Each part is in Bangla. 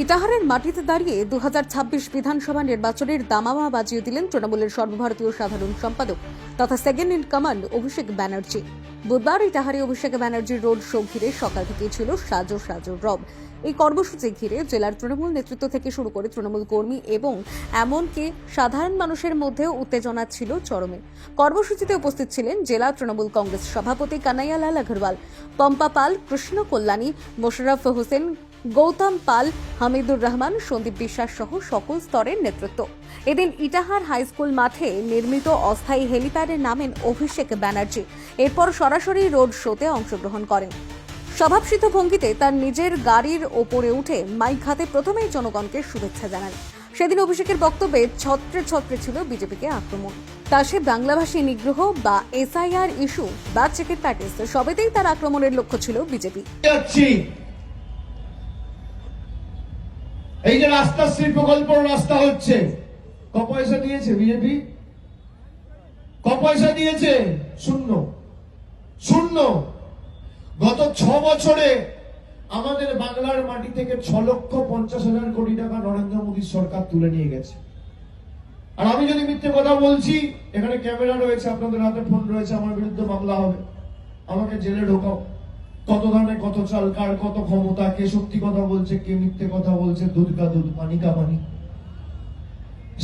ইটাহারের মাটিতে দাঁড়িয়ে দুহাজার ছাব্বিশ বিধানসভা নির্বাচনের দামামা বাজিয়ে দিলেন তৃণমূলের সর্বভারতীয় সাধারণ সম্পাদক তথা second in command Abhishek Banerjee. বুধবার ইটাহারে অভিষেক ব্যানার্জির রোড শো ঘিরে সকাল থেকেই ছিল সাজো সাজো রব। এই কর্মসূচি ঘিরে জেলার তৃণমূল নেতৃত্ব থেকে শুরু করে তৃণমূল কর্মী এবং এমনকি সাধারণ মানুষের মধ্যেও উত্তেজনা ছিল চরমে। কর্মসূচিতে উপস্থিত ছিলেন জেলা তৃণমূল কংগ্রেস সভাপতি কানাইয়ালাল আগরওয়াল, পম্পা পাল, কৃষ্ণ কল্যাণী, মোশাররফ হোসেন গৌতম পাল, হামিদুর রহমান, সন্দীপ বিশ্বাস সহ সকল স্তরের নেতৃত্ব। এদিন ইটাহার হাই স্কুল মাঠে নির্মিত অস্থায়ী হেলিপ্যাডে নামেন অভিষেক ব্যানার্জি। এরপর সরাসরি রোড শোতে অংশগ্রহণ করেন। স্বভাবসিদ্ধ ভঙ্গিতে তার নিজের গাড়ির ওপরে উঠে মাইক হাতে প্রথমেই জনগণকে শুভেচ্ছা জানান সেদিন অভিষেকের বক্তব্যে ছত্রে ছত্রে ছিল বিজেপিকে আক্রমণ। তা সে বাংলাভাষী নিগ্রহ বা এসআইআর ইস্যু বা চেকের প্যাকেজ সবেতেই তার আক্রমণের লক্ষ্য ছিল বিজেপি। এই যে রাস্তাশ্রী প্রকল্প রাস্তা হচ্ছে, ক পয়সা দিয়েছে বিজেপি? ক পয়সা দিয়েছে? শূন্য। শূন্য। গত ছ বছরে আমাদের বাংলার মাটি থেকে ছ লক্ষ পঞ্চাশ হাজার কোটি টাকা নরেন্দ্র মোদী সরকার তুলে নিয়ে গেছে। আর আমি যদি মিথ্যে কথা বলছি, এখানে ক্যামেরা রয়েছে, আপনাদের হাতে ফোন রয়েছে, আমার বিরুদ্ধে মামলা হবে। আমাকে জেলে ঢোকাও। কত ধানে কত চাল, কার কত ক্ষমতা, কে সত্যি কথা বলছে, কে মিথ্যে কথা বলছে, দুধ কা দুধ, পানি কা পানি।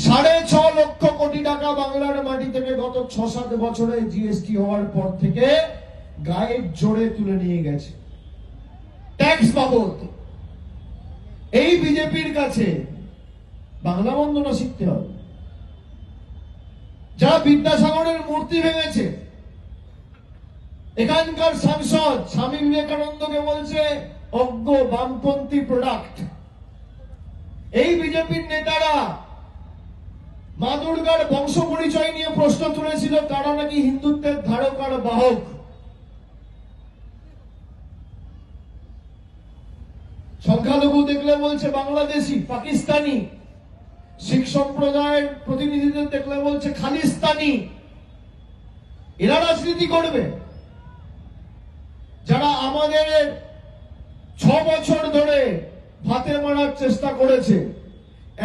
সাড়ে ছ লক্ষ কোটি টাকা বাংলার মাটি থেকে গত ছ সাত বছরে জিএসটি হওয়ার পর থেকে গায়ের জোরে তুলে নিয়ে গেছে। ট্যাক্স বাবদ। এই বিজেপির কাছে বাংলা বন্দনা শিখতে হবে। যা বিদ্যাসাগরের মূর্তি ভেঙেছে এখানকার সাংসদ স্বামী বিবেকানন্দকে বলছে, অজ্ঞ বামপন্থী প্রোডাক্ট এই বিজেপির নেতারা মা দুর্গার বংশ পরিচয় নিয়ে প্রশ্ন তুলেছিল, তারা নাকি হিন্দুত্বের ধারক আর বাহক। সংখ্যালঘু দেখলে বলছে বাংলাদেশি, পাকিস্তানি। শিখ সম্প্রদায়ের প্রতিনিধিদের দেখলে বলছে খালিস্তানি। এরা রাজনীতি করবে। যারা আমাদের ছ বছর ধরে ভাতে মারার চেষ্টা করেছে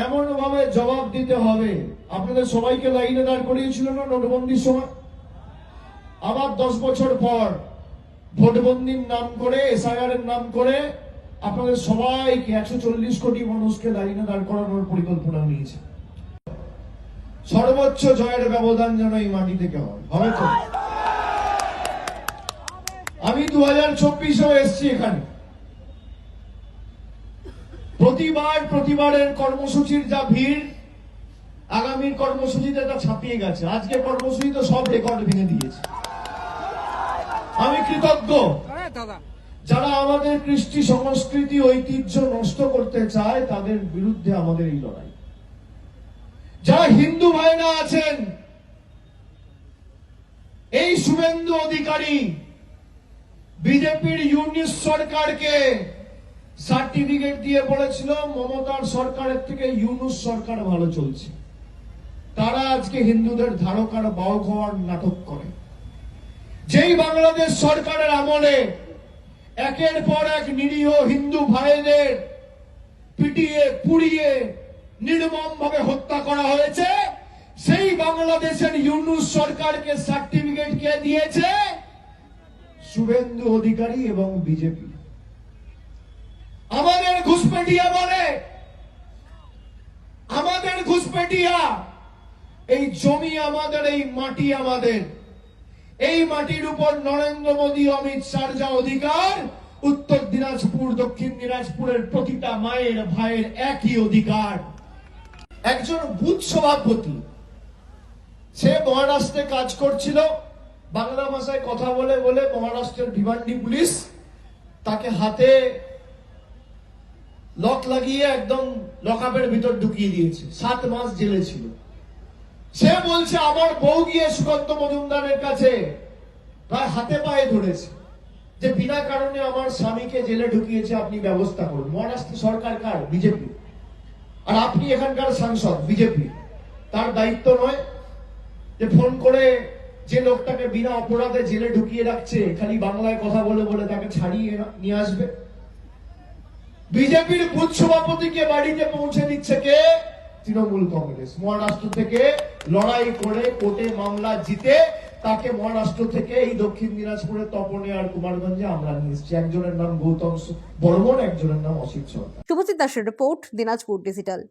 এমন ভাবে জবাব দিতে হবে। আপনাদের সবাইকে লাইনে দাঁড় করিয়েছিল না নোটবন্দির সময়? আবার দশ বছর পর ভোটবন্দির নাম করে, এসআইআর এর নাম করে আপনাদের সবাইকে একশো চল্লিশ কোটি মানুষকে লাইনে দাঁড় করানোর পরিকল্পনা নিয়েছে। সর্বোচ্চ জয়ের ব্যবধান যেন এই মাটি থেকে হয়। হবে তো আমি দু হাজার চব্বিশেও এসছি এখানে। প্রতিবার, প্রতিবারের কর্মসূচির যা ভিড়, আগামীর কর্মসূচিতে তা ছাপিয়ে গেছে। আজকে কর্মসূচি তো সব রেকর্ড ভেঙে দিয়েছে। আমি কৃতজ্ঞ যারা আমাদের কৃষ্টি, সংস্কৃতি, ঐতিহ্য নষ্ট করতে চায়, তাদের বিরুদ্ধে আমাদের এই লড়াই। যারা হিন্দু ভাইরা আছেন, এই শুভেন্দু অধিকারী বিজেপির ইউনিস সরকারকে সার্টিফিকেট দিয়ে বলেছিল, মমতার সরকারের থেকে ইউনুস সরকার ভালো চলছে। তারা আজকে হিন্দুদের ধারকার বাহক হওয়ার নাটক করে। যেই বাংলাদেশ সরকারের আমলে একের পর এক নিরীহ হিন্দু ভাইদের পিটিয়ে, পুড়িয়ে নির্মম ভাবে হত্যা করা হয়েছে, সেই বাংলাদেশের ইউনুস সরকারকে সার্টিফিকেট কে দিয়েছে? শুভেন্দু অধিকারী এবং বিজেপি। আমাদের ঘুষপেটিয়া বলে, আমাদের ঘুষপেটিয়া, এই জমি আমাদের, এই মাটি আমাদের। এই মাটির উপর নরেন্দ্র মোদী, অমিত শাহর যা অধিকার, উত্তর দিনাজপুর, দক্ষিণ দিনাজপুরের প্রতিটা মায়ের, ভাইয়ের একই অধিকার। একজন বুথ সভাপতি, সে মহারাষ্ট্রে কাজ করছিল বাংলা ভাষায় কথা বলে বলে মহারাষ্ট্রের ভিভান্ডি পুলিশ তাকে হাতে লক লাগিয়ে একদম লকআপের ভিতর ঢুকিয়ে দিয়েছে। সাত মাস জেলে ছিল। সে বলছে, আমার বউ গিয়ে সুকান্ত মজুমদারের কাছে প্রায় হাতে পায়ে ধরেছে যে বিনা কারণে আমার স্বামীকে জেলে ঢুকিয়েছে, আপনি ব্যবস্থা করুন। মহারাষ্ট্র সরকার কার? বিজেপি। আর আপনি এখানকার সাংসদ, বিজেপি। তার দায়িত্ব নয় যে ফোন করে যে লোকটাকে বিনা অপরাধে জেলে ঢুকিয়ে রাখছে, খালি বাংলায় কথা বলে বলে তাকে ছাড়িয়ে নিয়ে আসবে? বিজেপির বুথ সভাপতিকে বাড়িতে পৌঁছে দিচ্ছে কে? তৃণমূল কংগ্রেস। মহারাষ্ট্র থেকে লড়াই করে কোর্টে মামলা জিতে তাকে মহারাষ্ট্র থেকে এই দক্ষিণ দিনাজপুরের তপনে আর কুমারগঞ্জে আমরা নিয়ে এসেছি। একজনের নাম গৌতম বর্মন, একজনের নাম অসিত সরকার। শুভজিৎ দাসের রিপোর্ট, দিনাজপুর ডিজিটাল।